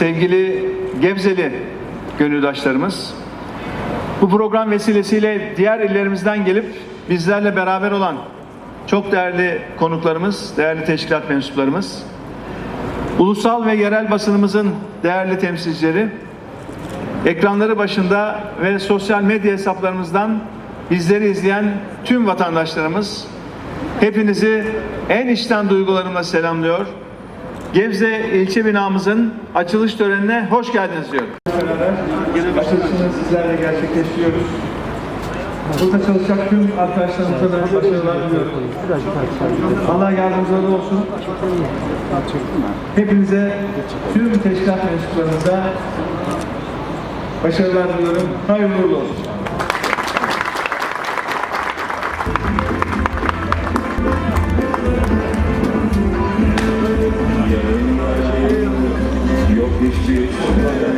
Sevgili Gebzeli gönüldaşlarımız, bu program vesilesiyle diğer illerimizden gelip bizlerle beraber olan çok değerli konuklarımız, değerli teşkilat mensuplarımız, ulusal ve yerel basınımızın değerli temsilcileri, ekranları başında ve sosyal medya hesaplarımızdan bizleri izleyen tüm vatandaşlarımız, hepinizi en içten duygularımla selamlıyor. Gebze ilçe binamızın açılış törenine hoş geldiniz diyorum. Açılışını sizlerle gerçekleştiriyoruz. Burada çalışacak tüm arkadaşlarımıza da başarılar diliyorum. Allah yardımcıları olsun. Hepinize tüm teşkilat mensuplarınıza başarılar diliyorum. Hayırlı olsun. Deus.